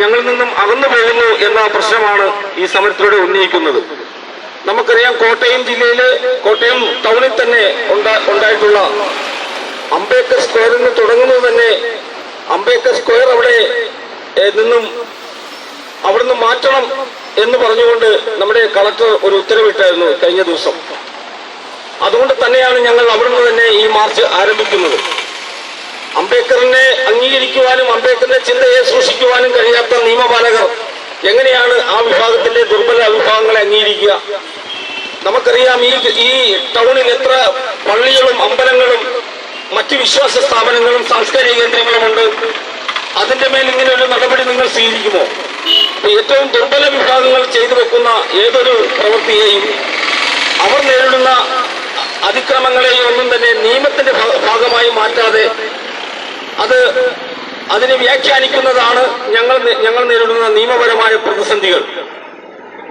ഞങ്ങളിൽ നിന്നും അകന്നു പോകുന്നു എന്ന പ്രശ്നമാണ് ഈ സമരത്തിലൂടെ ഉന്നയിക്കുന്നത്. നമുക്കറിയാം കോട്ടയം ജില്ലയിൽ കോട്ടയം ടൗണിൽ തന്നെ ഉണ്ടായിട്ടുള്ള അംബേദ്കർ സ്ക്വയറിൽ നിന്ന് തുടങ്ങുന്നത് തന്നെ അംബേദ്കർ സ്ക്വയർ അവിടെ നിന്നും അവിടെ നിന്ന് മാറ്റണം എന്ന് പറഞ്ഞുകൊണ്ട് നമ്മുടെ കളക്ടർ ഒരു ഉത്തരവിട്ടായിരുന്നു കഴിഞ്ഞ ദിവസം. അതുകൊണ്ട് തന്നെയാണ് ഞങ്ങൾ അവിടുന്ന് തന്നെ ഈ മാർച്ച് ആരംഭിക്കുന്നത്. അംബേദ്കറിനെ അംഗീകരിക്കുവാനും അംബേദ്കറിന്റെ ചിന്തയെ സൂക്ഷിക്കുവാനും കഴിയാത്ത നിയമപാലകർ എങ്ങനെയാണ് ആ വിഭാഗത്തിന്റെ ദുർബല വിഭാഗങ്ങളെ അംഗീകരിക്കുക? നമുക്കറിയാം ഈ ഈ ടൗണിൽ എത്ര പള്ളികളും അമ്പലങ്ങളും മറ്റ് വിശ്വാസ സ്ഥാപനങ്ങളും സാംസ്കാരിക കേന്ദ്രങ്ങളും ഉണ്ട്. അതിന്റെ മേൽ ഇങ്ങനെ ഒരു നടപടി നിങ്ങൾ സ്വീകരിക്കുമോ? ഏറ്റവും ദുർബല വിഭാഗങ്ങൾ ചെയ്തു വെക്കുന്ന ഏതൊരു പ്രവൃത്തിയെയും അവർ നേരിടുന്ന അതിക്രമങ്ങളെയും ഒന്നും തന്നെ നിയമത്തിന്റെ ഭാഗമായി മാറ്റാതെ അത് അതിനെ വ്യാഖ്യാനിക്കുന്നതാണ് ഞങ്ങൾ ഞങ്ങൾ നേരിടുന്ന നിയമപരമായ പ്രതിസന്ധികൾ.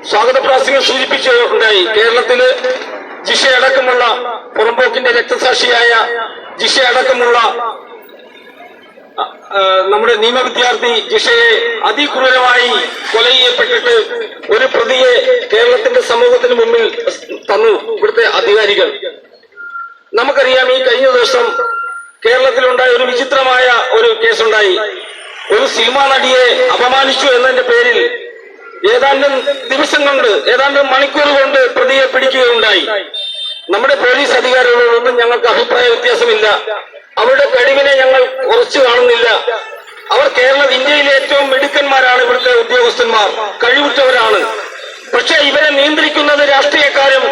സ്വാഗത പ്രാസംഗം സൂചിപ്പിച്ചുണ്ടായി കേരളത്തിൽ ജിഷ അടക്കമുള്ള പുറമ്പോക്കിന്റെ രക്തസാക്ഷിയായ ജിഷ അടക്കമുള്ള നമ്മുടെ നിയമ വിദ്യാർത്ഥി ജിഷയെ അതിക്രൂരമായി കൊല ചെയ്യപ്പെട്ടിട്ട് ഒരു പ്രതിയെ കേരളത്തിന്റെ സമൂഹത്തിന് മുമ്പിൽ തന്നു ഇവിടുത്തെ അധികാരികൾ. നമുക്കറിയാം ഈ കഴിഞ്ഞ ദിവസം കേരളത്തിലുണ്ടായ ഒരു വിചിത്രമായ ഒരു കേസുണ്ടായി. ഒരു സിനിമാ നടിയെ അപമാനിച്ചു എന്നതിന്റെ പേരിൽ ഏതാണ്ട് ദിവസം കൊണ്ട് ഏതാണ്ട് മണിക്കൂർ കൊണ്ട് പ്രതിയെ പിടിക്കുകയുണ്ടായി. നമ്മുടെ പോലീസ് അധികാരികളോടൊന്നും ഞങ്ങൾക്ക് അഭിപ്രായ വ്യത്യാസമില്ല. അവരുടെ കഴിവിനെ ഞങ്ങൾ കുറച്ചു കാണുന്നില്ല. അവർ കേരള ഇന്ത്യയിലെ ഏറ്റവും മിടുക്കന്മാരാണ് ഇവിടുത്തെ ഉദ്യോഗസ്ഥന്മാർ. കഴിവുറ്റവരാണ്. പക്ഷെ ഇവരെ നിയന്ത്രിക്കുന്നത് രാഷ്ട്രീയക്കാരും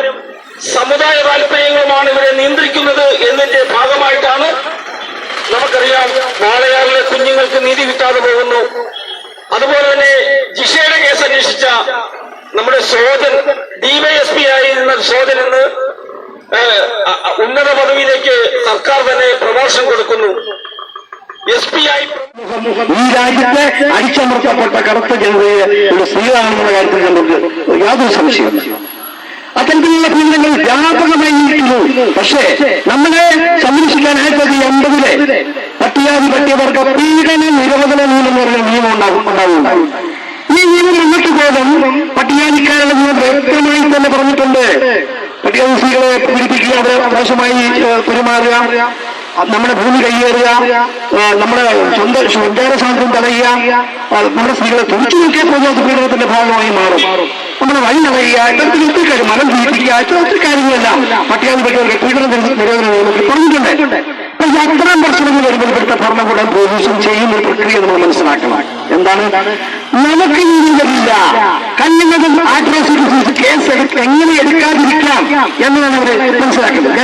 സമുദായ താല്പര്യങ്ങളുമാണ് ഇവരെ നിയന്ത്രിക്കുന്നത് എന്നതിന്റെ ഭാഗമായിട്ടാണ് നമുക്കറിയാം വാളയാറിലെ കുഞ്ഞുങ്ങൾക്ക് നീതി കിട്ടാതെ പോകുന്നു. അതുപോലെ തന്നെ ജിഷയുടെ കേസ് അന്വേഷിച്ച നമ്മുടെ സോദൻ ഡിവൈഎസ്പി ആയിരുന്ന സോദൻ എന്ന് ഉന്നത പദവിയിലേക്ക് സർക്കാർ തന്നെ പ്രമോഷൻ കൊടുക്കുന്നു. എസ് പി ആയി ഈ രാജ്യത്തെ അടിച്ചമർത്തപ്പെട്ട കറുത്ത ജനതയെ ഒരു സ്ത്രീകളാണെന്ന കാര്യത്തിൽ നമുക്ക് യാതൊരു സംശയമില്ല അത്തരത്തിലുള്ള പീഡനങ്ങൾ വ്യാപകമായി ഇരിക്കുന്നു പക്ഷേ നമ്മളെ സംരക്ഷിക്കാൻ ആയിരത്തി തൊള്ളായിരത്തി എൺപതിലെ പട്ടികാതി പട്ടിയവർക്ക് പീഡന നിരോധന നിയമം എന്ന് പറഞ്ഞ നിയമം ഉണ്ടാകും ഉണ്ടാകും ഈ നിയമം മുന്നോട്ട് പോലും പട്ടികാതിക്കാരുടെ നിയമം വ്യക്തമായി തന്നെ പറഞ്ഞിട്ടുണ്ട്. പട്ടികാതി സ്ത്രീകളെ പീഡിപ്പിക്കുക അവരെ മോശമായി പെരുമാറുക നമ്മുടെ ഭൂമി കൈയേറുക നമ്മുടെ സ്വന്തം സ്വകാര്യ സ്വാതന്ത്ര്യം തടയുക നമ്മുടെ സ്ത്രീകളെ തുറച്ചു നോക്കിയാൽ പോലും അത് പീഡനത്തിന്റെ ഭാഗമായി മാറും. നമ്മുടെ വഴി തടയുക ഇത്തരത്തിൽ ഒത്തിരി കാര്യം മനം ജീവിപ്പിക്കുക ഇത്തരം ഒത്തിരി കാര്യങ്ങളെല്ലാം പട്ടികാധിപത്യവർക്ക് പീഡന നിരോധന നിയമത്തിൽ പറഞ്ഞിട്ടുണ്ട് അത്തരം പ്രശ്നങ്ങൾ വരുമ്പോൾ ഇവിടുത്തെ ഭരണകൂടം പോലീസും ചെയ്യുന്ന ഒരു പ്രക്രിയ നമ്മൾ മനസ്സിലാക്കണം. എന്താണ്? നമുക്ക് ഇല്ല വരില്ല കല്ലുന്നതും കേസ് എടുക്ക എങ്ങനെ എടുക്കാതിരിക്കാം എന്നതാണ് അവർ മനസ്സിലാക്കുന്നത്.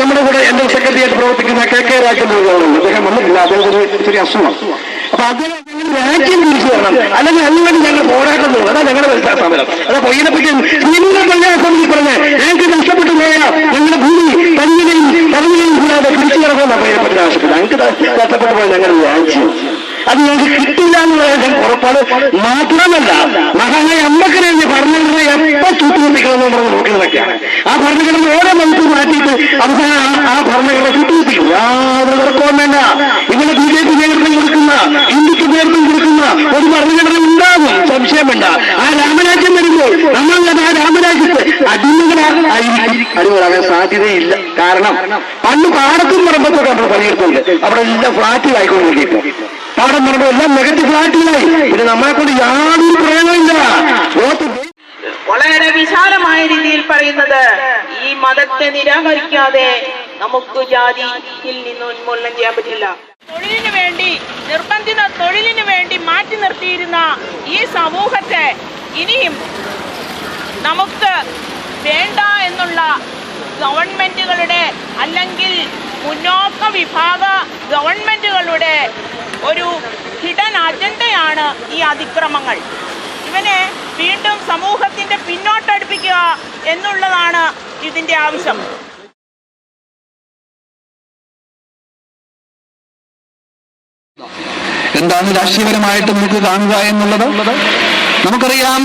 നമ്മുടെ കൂടെ എന്റെ സെക്രട്ടറിയായിട്ട് പ്രവർത്തിക്കുന്ന കെ കെ രാജൻ അദ്ദേഹം വന്നിട്ടില്ല. അദ്ദേഹം ഒരു ചെറിയ അസുഖം. അദ്ദേഹം ഞങ്ങൾ രാജ്യം തിരിച്ചു തരണം. അല്ലെങ്കിൽ അതിനുവേണ്ടി ഞങ്ങൾ പോരാട്ടം തോന്നും അതാ ഞങ്ങളുടെ വലിയ സമരം. അതാ പൊയ്യനെ പറ്റി നിങ്ങളുടെ കല്യാണ സമിതി പറഞ്ഞ. ഞങ്ങൾക്ക് നഷ്ടപ്പെട്ടു പോയ ഞങ്ങളുടെ ഭൂമി തനിയും തനിയും കൂടാതെ പിടിച്ചു കിടക്കുന്ന പയ്യനെ പറ്റി ആവശ്യപ്പെട്ടു ഞങ്ങൾക്ക് നഷ്ടപ്പെട്ടു പോയ ഞങ്ങളുടെ രാജ്യം. അത് ഞങ്ങൾക്ക് കിട്ടില്ല എന്നുള്ളത് ഉറപ്പാട് ഉറപ്പാണ്. മാത്രമല്ല മഹാനായ അമ്മക്കനെ ഭരണഘടന എപ്പോ എന്ന് പറഞ്ഞ് നോക്കുന്നതൊക്കെയാണ്. ആ ഭരണഘടന ഓരോ മന്ത്രി മാറ്റിയിട്ട് അവസാനം ആ- ഭരണഘടന ചുട്ടുകുത്തിക്കും യാതൊരു തർക്കവും വേണ്ട. ഇവിടെ ബി ജെ പി നേതൃത്വം കൊടുക്കുന്ന ഹിന്ദുത്വ നേതൃത്വം കൊടുക്കുന്ന ഒരു ഭരണഘടന ഉണ്ടാകും. സംശയം വേണ്ട. ആ രാമരാജ്യം വരുമ്പോൾ നമ്മൾ ആ രാമരാജ്യത്ത് അടിമകളായിരിക്കും. അടിമകളാകാൻ സാധ്യതയില്ല. കാരണം പണ്ട് പാടത്തും പറമ്പത്തൊക്കെ നമ്മൾ പണിയെടുത്തുണ്ട് അവിടെ എല്ലാം ഫ്ലാറ്റുകളായിക്കൊണ്ടിരിക്കും പാടം പറഞ്ഞു എല്ലാം നെഗറ്റീവ് ആയിട്ടില്ലായി പിന്നെ നമ്മളെ കൊണ്ട് യാതൊരു പ്രയോജനമില്ല വളരെ വിശാലമായ രീതിയിൽ പറയുന്നത് ഈ മതത്തെ നിരാകരിക്കാതെ നമുക്ക് ജാതിയിൽ നിന്ന് ഉന്മൂലനം ചെയ്യാൻ പറ്റില്ല. തൊഴിലിന് വേണ്ടി നിർബന്ധിത തൊഴിലിന് വേണ്ടി മാറ്റി നിർത്തിയിരുന്ന ഈ സമൂഹത്തെ ഇനിയും നമുക്ക് വേണ്ട എന്നുള്ള ഗവൺമെന്റുകളുടെ അല്ലെങ്കിൽ മുന്നോക്ക വിഭാഗ ഗവൺമെന്റുകളുടെ ഒരു ഹിഡൻ അജണ്ടയാണ് ഈ അതിക്രമങ്ങൾ. ഇവനെ വീണ്ടും സമൂഹത്തിന്റെ പിന്നോട്ടടുപ്പിക്കുക എന്നുള്ളതാണ് ഇതിന്റെ ആവശ്യം. എന്താണ് രാഷ്ട്രീയപരമായിട്ട് നമുക്ക് കാണുക എന്നുള്ളത്? നമുക്കറിയാം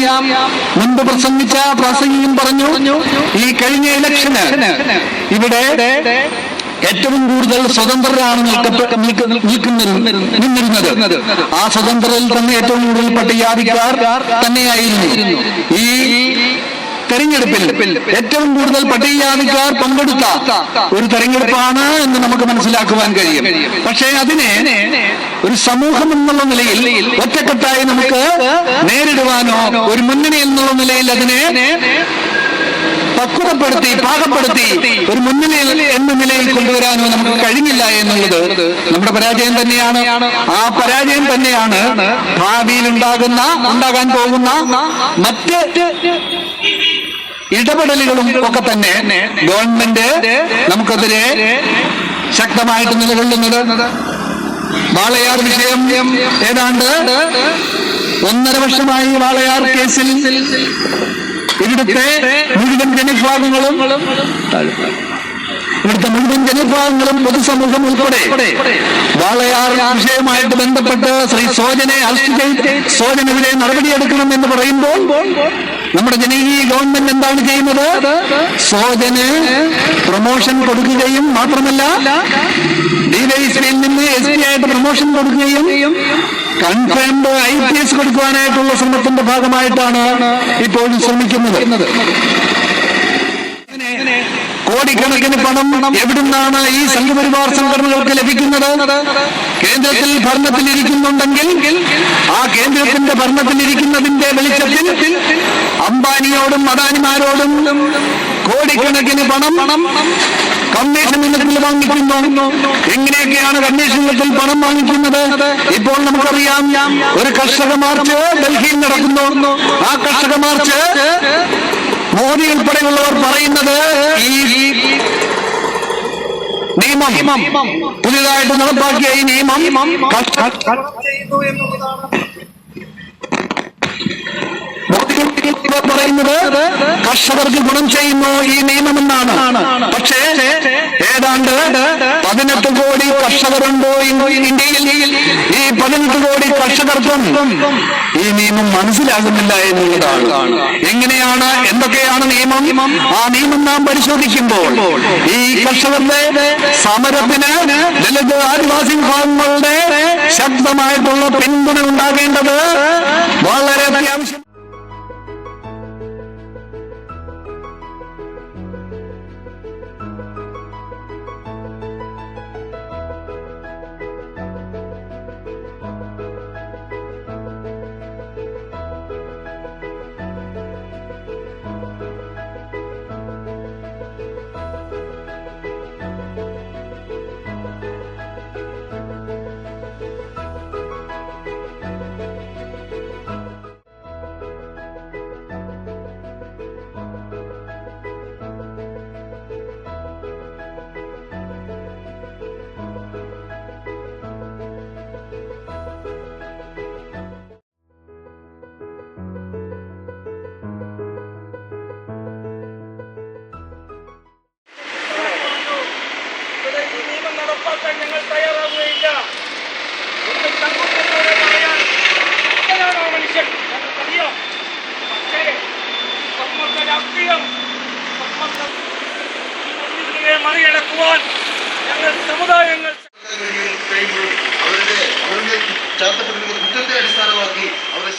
മുൻപ് പ്രസംഗിച്ച പ്രാസംഗികം പറഞ്ഞു ഈ കഴിഞ്ഞ ഇലക്ഷന് ഇവിടെ ഏറ്റവും കൂടുതൽ സ്വതന്ത്രരാണ് നിൽക്കുന്നത് നിന്നിരുന്നത്. ആ സ്വതന്ത്രരിൽ തന്നെ ഏറ്റവും കൂടുതൽ പട്ടികജാതിക്കാർ തന്നെയായിരുന്നു. ഈ തെരഞ്ഞെടുപ്പിൽ ഏറ്റവും കൂടുതൽ പട്ടികജാതിക്കാർ പങ്കെടുത്ത ഒരു തെരഞ്ഞെടുപ്പാണ് എന്ന് നമുക്ക് മനസ്സിലാക്കുവാൻ കഴിയും. പക്ഷേ അതിനെ ഒരു സമൂഹം എന്നുള്ള നിലയിൽ ഒറ്റക്കെട്ടായി നമുക്ക് നേരിടുവാനോ ഒരു മുന്നണി എന്നുള്ള നിലയിൽ അതിനെ പക്വതപ്പെടുത്തി പാകപ്പെടുത്തി ഒരു മുന്നണി എന്ന നിലയിൽ കൊണ്ടുവരാനോ നമുക്ക് കഴിഞ്ഞില്ല എന്നുള്ളത് നമ്മുടെ പരാജയം തന്നെയാണ്. ആ പരാജയം തന്നെയാണ് ഭാവിയിൽ ഉണ്ടാകുന്ന ഉണ്ടാകാൻ പോകുന്ന മറ്റ് ഇടപെടലുകളും ഒക്കെ തന്നെ ഗവൺമെന്റ് നമുക്കെതിരെ ശക്തമായിട്ട് നിലകൊള്ളുന്നത്. വാളയാർ വിഷയം ഏതാണ്ട് ഒന്നര വർഷമായി വാളയാർ കേസിൽ ഇവിടുത്തെ മുഴുവൻ ജനവിഭാഗങ്ങളും ഇവിടുത്തെ മുഴുവൻ ജനവിഭാഗങ്ങളും പൊതുസമൂഹം ഉൾപ്പെടെ വാളയാർ വിഷയവുമായിട്ട് ബന്ധപ്പെട്ട് ശ്രീ സോജനെ അറസ്റ്റ് ചെയ്ത് സോജനെതിരെ നടപടിയെടുക്കണം എന്ന് പറയുമ്പോൾ നമ്മുടെ ജനകീയ ഗവൺമെന്റ് എന്താണ് ചെയ്യുന്നത്? സോജന് പ്രൊമോഷൻ കൊടുക്കുകയും മാത്രമല്ല ഡിവൈഎസ്പിയിൽ നിന്ന് എസ് പി ആയിട്ട് പ്രൊമോഷൻ കൊടുക്കുകയും കൺഫേംഡ് ഐ പി എസ് കൊടുക്കുവാനായിട്ടുള്ള ശ്രമത്തിന്റെ ഭാഗമായിട്ടാണ് ഇപ്പോഴും ശ്രമിക്കുന്നത്. കോടിക്കണക്കിന് പണം എവിടുന്നാണ് ഈ സംഘപരിവാർ സംഘടനകൾക്ക് ലഭിക്കുന്നത്? കേന്ദ്രത്തിൽ ഭരണത്തിൽ ഇരിക്കുന്നുണ്ടെങ്കിൽ ആ കേന്ദ്രത്തിന്റെ ഭരണത്തിൽ ഭരണത്തിലിരിക്കുന്നതിന്റെ വെളിച്ചത്തിൽ അംബാനിയോടും അദാനിമാരോടും കോടിക്കണക്കിന് പണം കമ്മീഷൻ ഇനത്തിൽ വാങ്ങിക്കുന്നു. എങ്ങനെയൊക്കെയാണ് കമ്മീഷൻ ഇനത്തിൽ പണം വാങ്ങിക്കുന്നത്? ഇപ്പോൾ നമുക്കറിയാം ഒരു കർഷക മാർച്ച് ഡൽഹിയിൽ നടക്കുന്നു. ആ കർഷക മാർച്ച് മോദി ഉൾപ്പെടെയുള്ളവർ പറയുന്നത് ഈ നിയമം പുതിയതായിട്ട് നടപ്പാക്കിയ ഈ നിയമം ക- ക- ക- ചെയ്യുന്നു എന്നുള്ളതാണ് മോദി ഉൾപ്പെടെയുള്ളവർ പറയുന്നത് കർഷകർക്ക് ഗുണം ചെയ്യുന്നു ഈ നിയമമെന്നാണ് പക്ഷേ ഏതാണ്ട് പതിനെട്ട് കോടി കർഷകരുണ്ടോ ഇന്ത്യയിൽ? ഈ പതിനെട്ട് കോടി കർഷകർക്കും ഈ നിയമം മനസ്സിലാകുന്നില്ല എന്നുള്ളതാണ്. എങ്ങനെയാണ് എന്തൊക്കെയാണ് നിയമം? ആ നിയമം നാം പരിശോധിക്കുമ്പോൾ ഈ കർഷകരുടെ സമരത്തിന് ദളിത് ആദിവാസി വിഭാഗങ്ങളുടെ ശക്തമായിട്ടുള്ള പിന്തുണ ഉണ്ടാകേണ്ടത് രാഷ്ട്രീയം. മറികടക്കുവാൻ ഞങ്ങൾ സമുദായങ്ങൾ അവരുടെ അവരുടെ ചാത്തപ്പെട്ടിരിക്കുന്ന കുറ്റത്തെ അടിസ്ഥാനമാക്കി അവരെ